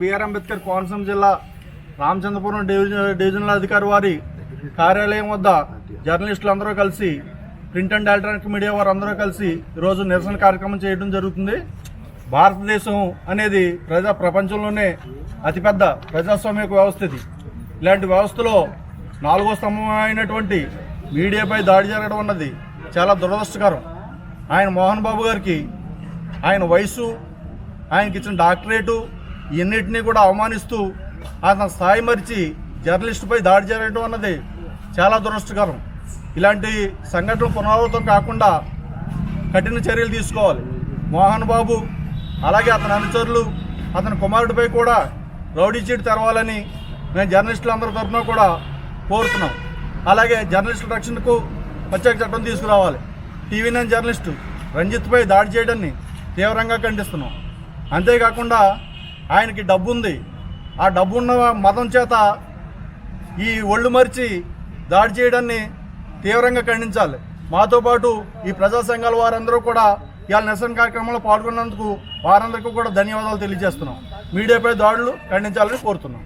BR Ambedkar Konaseema జిల్లా Ramachandrapuram division divisional అధికారి వారి కార్యాలయం వద్ద జర్నలిస్టులు అందరూ కలిసి ప్రింట్ అండ్ ఎలక్ట్రానిక్ మీడియా వారు అందరూ కలిసి ఈరోజు నిరసన కార్యక్రమం చేయడం జరుగుతుంది. భారతదేశం అనేది ప్రజా ప్రపంచంలోనే అతిపెద్ద ప్రజాస్వామ్య వ్యవస్థ ఇది ఇలాంటి వ్యవస్థలో నాలుగో స్తంభం అయినటువంటి మీడియాపై దాడి జరగడం అన్నది చాలా దురదృష్టకరం. ఆయన మోహన్ బాబు గారికి ఆయన వయసు ఆయనకి ఇచ్చిన డాక్టరేటు ఇన్నిటినీ కూడా అవమానిస్తూ అతని స్థాయి మరిచి జర్నలిస్టుపై దాడి చేయడం అన్నది చాలా దురదృష్టకరం. ఇలాంటి సంఘటనలు పునరావృతం కాకుండా కఠిన చర్యలు తీసుకోవాలి. మోహన్ బాబు అలాగే అతని అనుచరులు అతని కుమారుడిపై కూడా రౌడీ చీట్ తెరవాలని మేము జర్నలిస్టులు అందరి తరఫున కూడా కోరుతున్నాం. అలాగే జర్నలిస్టుల రక్షణకు ప్రత్యేక చట్టం తీసుకురావాలి. టీవీ నైన్ జర్నలిస్టు రంజిత్పై దాడి చేయడాన్ని తీవ్రంగా ఖండిస్తున్నాం. అంతేకాకుండా ఆయనకి డబ్బు ఉంది ఆ డబ్బు ఉన్న మతం చేత ఈ ఒళ్ళు మరిచి దాడి చేయడాన్ని తీవ్రంగా ఖండించాలి. మాతో పాటు ఈ ప్రజా సంఘాల వారందరూ కూడా ఇవాళ నిరసన కార్యక్రమంలో పాల్గొన్నందుకు వారందరికీ కూడా ధన్యవాదాలు తెలియజేస్తున్నాం. మీడియాపై దాడులు ఖండించాలని కోరుతున్నాం.